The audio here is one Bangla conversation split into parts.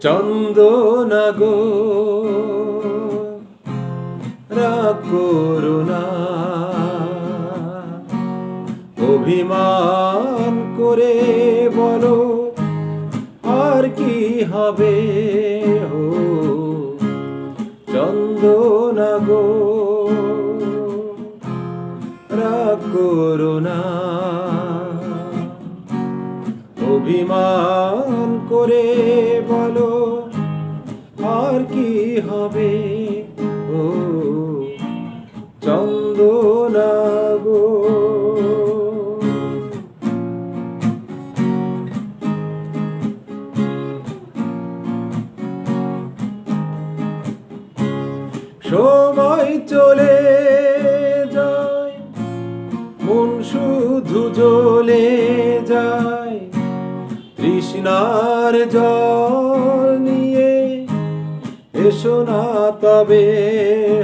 চন্দনা গো রাগ করুণা অভিমান করে বলো আর কি হবে? হো চন্দনা অভিমান করে বলো, আর কি হবে? ও, চন্দনা গো। সময় চলে যায়, মন শুধু জ্বলে তৃষ্ণার জল নিয়ে এসো না তবে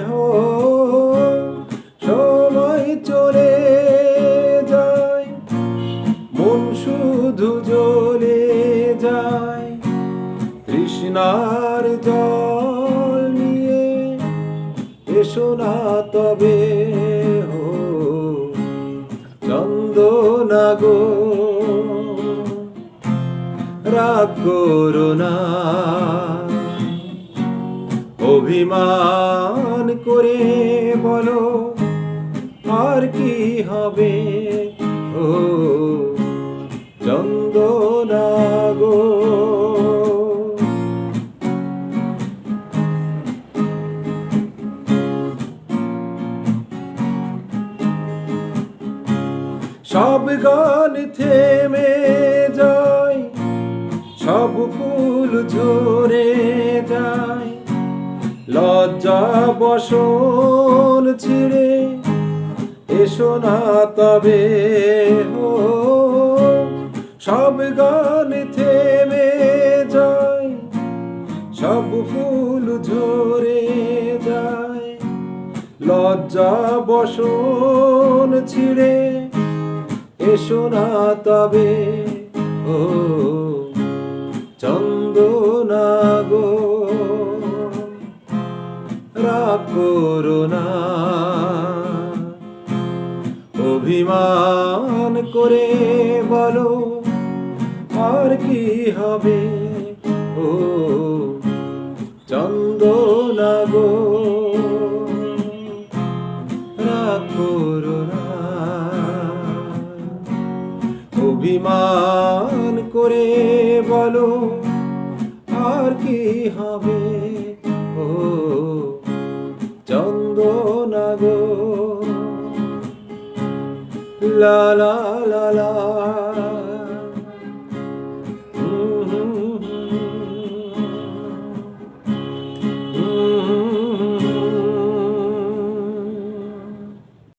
হো। সময় চলে যায়, মন শুধু জ্বলে যায়। তৃষ্ণার জল নিয়ে এসো না তবে হো। চন্দনা গো করো না। অভিমান করে বলো আর কি হবে? ও চন্দনা গো। সব গান থেমে লজ্জা বসন ছিঁড়ে এসো না তবে। সব গান থেমে যায়, সব ফুল ঝরে যায়। লজ্জা বসন ছিঁড়ে এসো না তবে। ও, চন্দনা গো। করো না। অভিমান করে বলো, আর কি হবে? ও চন্দনা গো, রাগ করো অভিমান করে বলো, আর কি হবে? la la la la.